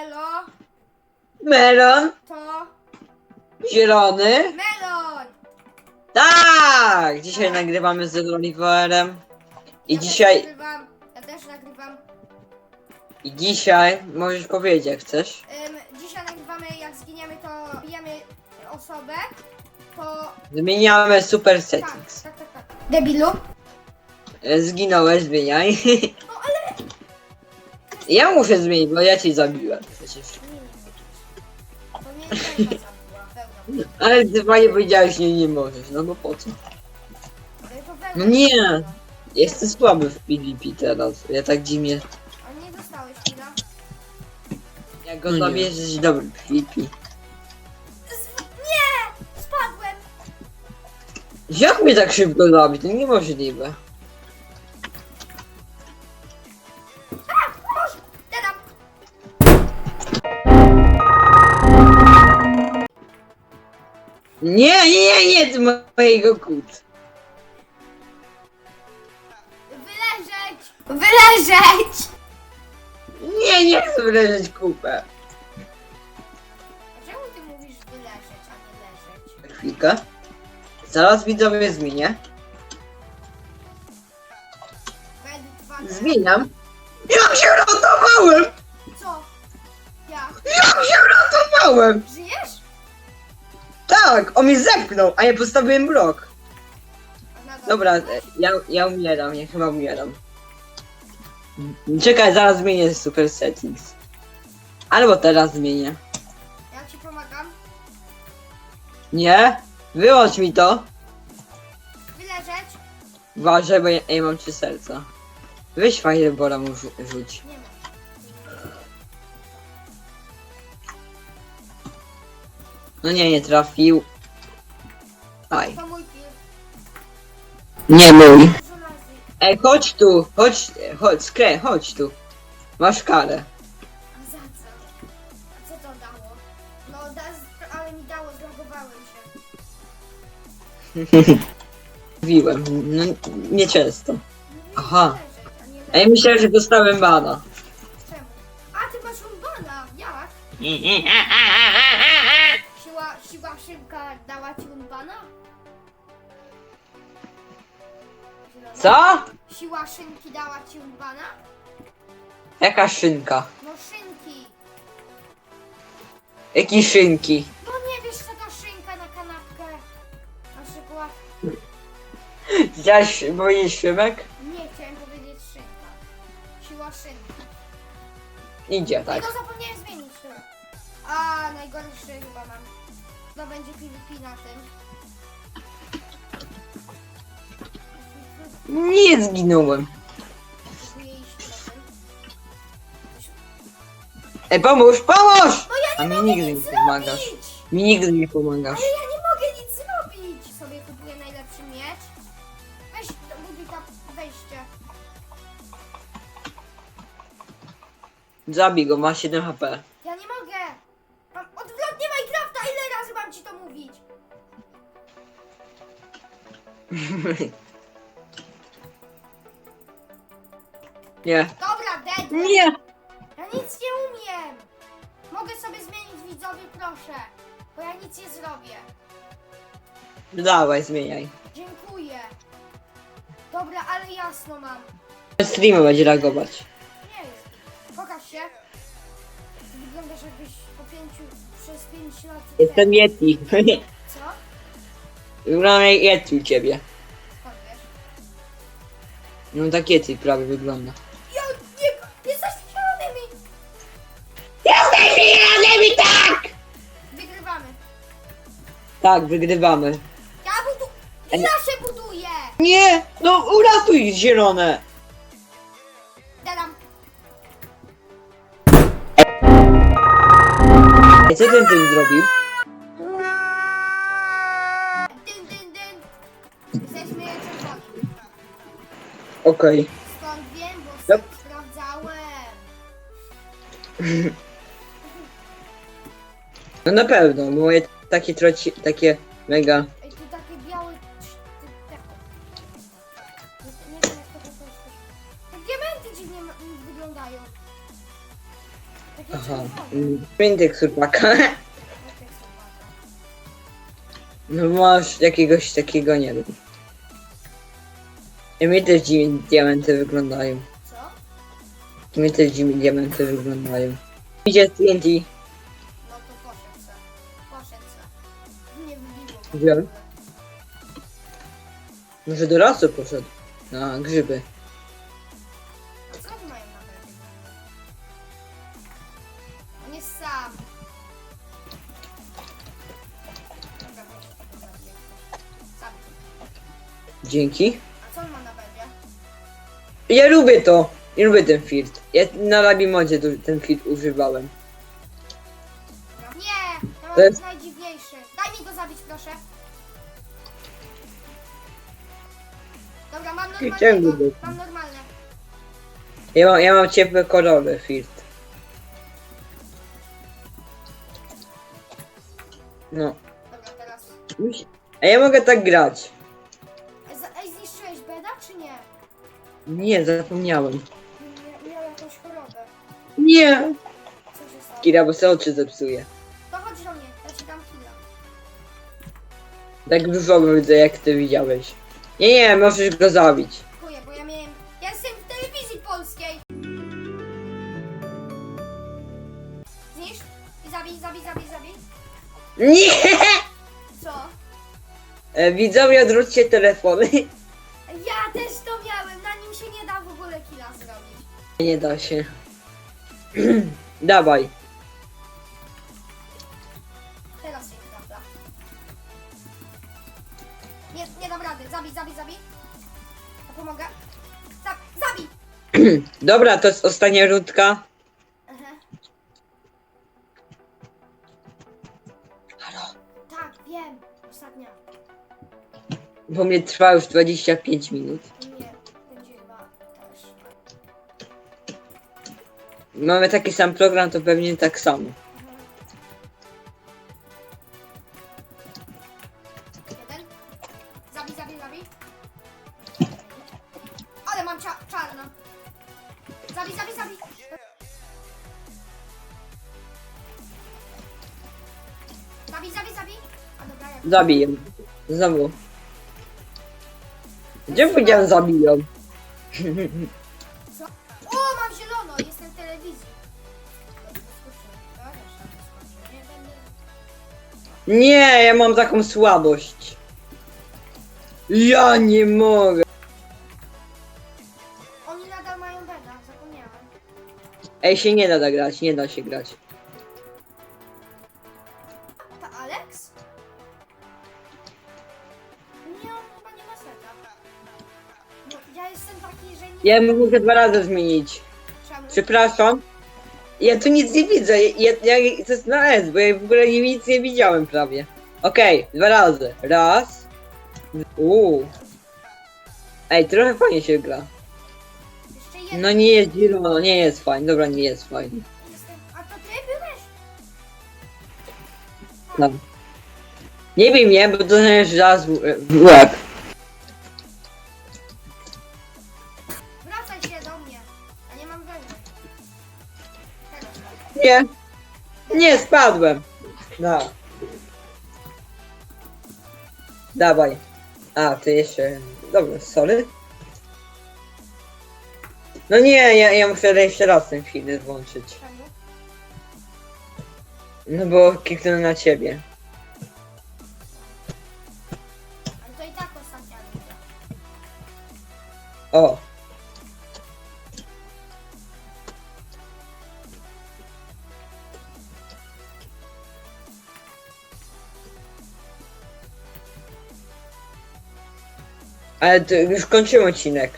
Elo, Melon, to zielony. melon! Tak! Dzisiaj nagrywamy z Oliverem. I ja dzisiaj, Też nagrywam, ja też nagrywam. i dzisiaj możesz powiedzieć jak chcesz. Ym, dzisiaj nagrywamy, jak zginiemy, to bijemy osobę. To. Zmieniamy super Tak, settings. tak, tak, tak. Debilu? E, Zginąłeś, zmieniaj. No. Ja muszę zmienić, bo ja cię zabiłem przecież. Nie. Wełna. Ale ty fajnie powiedziałeś, nie, nie możesz, no bo po co? Ale to wełna No nie. Jestem słaby w PvP teraz, ja tak dziwnie. A nie dostałeś chwila? Jak go No nie. zabierzesz, jesteś dobry PvP. Z... Nie! Spadłem! Jak mnie tak szybko zabić? To niemożliwe. Nie, nie, nie, z mojego kut. Wyleżeć! Wyleżeć! Nie, nie chcę leżeć kupę. A czemu ty mówisz wyleżeć, a nie leżeć? Chwilkę. Zaraz widzowie zmienię. Według Zmieniam. Jak się ratowałem! Co? Ja. Jak się ratowałem! Żyjesz? Tak, on mnie zepchnął, a ja postawiłem blok. Dobra, ja, ja umieram, ja chyba umieram. Czekaj, zaraz zmienię super settings. Albo teraz zmienię. Ja ci pomagam. Nie? Wyłącz mi to. Wyleżeć? Uważaj, bo ja, ja mam trzy serca. Weź firebora mu rzu- rzuć. Nie ma. No nie, nie trafił. Aj. To mój pił. Nie mój. Ej, chodź tu, chodź, chodź, skrę, chodź tu. Masz karę. A za co? A co to dało? No, da, ale mi dało, zlogowałem się. Mówiłem, no nieczęsto. No, Aha. Leżeć, a nie Ej, leżeć. myślałem, że dostałem bana. Czemu? A, ty masz umbana. Jak? Szybka dała ci? Zielona? Co? Siła szynki dała ci umbana? Jaka szynka? No szynki. Jakie szynki? No nie wiesz co to szynka na kanapkę. Na przykład. Widziałeś moje szymek? Nie chciałem powiedzieć szynka. Siła szynki. Idzie, Tak. Tego zapomniałem zmienić. A najgorszy chyba mam. To będzie PvP na tym. Nie zginąłem. Próbuję iść. Ej, pomóż, pomóż! No ja A nie mi mogę nigdy nic nie pomagasz. zrobić! Mi nigdy nie pomagasz. Ale ja nie mogę nic zrobić! Sobie kupuję najlepszy miecz. Weź, to mówi tam wejście. Zabij go, ma 7 HP. Nie. Dobra, dead! Nie! Ja nic nie umiem! Mogę sobie zmienić widzowie, proszę. Bo ja nic nie zrobię. Dawaj, zmieniaj. Dziękuję. Dobra, ale jasno mam. Streamy będzie reagować. Nie jest. Pokaż się. Wyglądasz jakbyś po pięciu, przez pięć lat... Jestem Yeti. Co? Wyglądam jak Yeti u ciebie. Skąd wiesz? No tak Yeti prawie wygląda. Ja nie... Jesteś zielonymi! Jesteś zielonymi, tak! Wygrywamy. Tak, wygrywamy. Ja budu... Ja się buduję! Nie! No uratuj zielone! Dadam. Ej, co ten tym zrobił? Okej. Skąd wiem, bo yep. sprawdzałem. No na pewno, bo moje takie troci, takie mega... Ej, tu takie białe... trz- ty- te- Nie, nie wiem jak to po polsku. Te diamenty dziwnie ma- wyglądają. Takie Aha. czerwone. Mm, Printek surpaka. Takie są ładne. No masz jakiegoś takiego, nie wiem. I mi też dzi- diamenty wyglądają. Co? I mi też dzi- diamenty wyglądają. Idzie TNT. No to poszedł se. Poszedł se. Nie wybiło. go. Gdzie? Może do lasu poszedł. Na grzyby. A co oni mają na pewno? On jest sam. Dobra, zabiję. Sam. Dzięki. Ja lubię to. Ja lubię ten field. Ja na Labi modzie tu- ten field używałem. Nie! To jest- najdziwniejszy. Daj mi go zabić, proszę. Dobra, mam Chciałem normalnego. go zabić. Mam normalne. Ja mam, ja mam ciepłe kolory field. No. Dobra, teraz. A ja mogę tak grać. Nie, zapomniałem. Mia- Miał jakąś chorobę. Nie. Co się stało? Kira, bo se oczy zepsuje. To chodź do mnie, ja ci dam. Tak dużo widzę, jak ty widziałeś. Nie, nie, możesz go zabić. Dziękuję, bo ja miałem... Ja jestem w telewizji polskiej! Zniszcz i zabij, zabij, zabij, zabij. Nie! Co? E, Widzowie, odwróćcie telefony. Nie da się. Dawaj. Teraz się prawda. Nie, nie dam rady, zabij, zabij, zabij. Ja pomogę. Zab zabij! Dobra, to jest ostatnia rundka. Aha. Halo. Tak, wiem. Ostatnia. Bo mnie trwa już 25 minut. Mamy taki sam program, to pewnie tak samo. Jeden. Zabij, zabij, zabij. Ale mam cza czarno. Zabij, zabij, zabij. Zabij, zabij, zabij. A dobra. Zabiję. Znowu. Gdzie powiedziałem zabiją? Nie, ja mam taką słabość. Ja nie mogę. Oni nadal mają beda, zapomniałem. Ej, się nie da tak grać, nie da się grać. Ta Alex? Nie, on chyba nie ma seta. No, ja jestem taki, że nie... Ja mogę dwa razy zmienić. Czemu? Przepraszam. Ja tu nic nie widzę. Ja, ja, to jest na S, bo ja w ogóle nie, nic nie widziałem prawie. Okej, dwa razy. Raz. Uuu. Ej, trochę fajnie się gra. Jeszcze jeden. No nie jest zielono, nie jest fajnie. Dobra, nie jest fajnie. Jestem... A to ty byłeś? No. Nie bij mnie, bo to jest raz w w łeb. Nie. Nie, spadłem. No. Dawaj. A, ty jeszcze... Dobra, sorry. No nie, ja, ja muszę jeszcze raz ten film włączyć. Czemu? No bo kliknąłem na ciebie. Ale to już kończymy odcinek.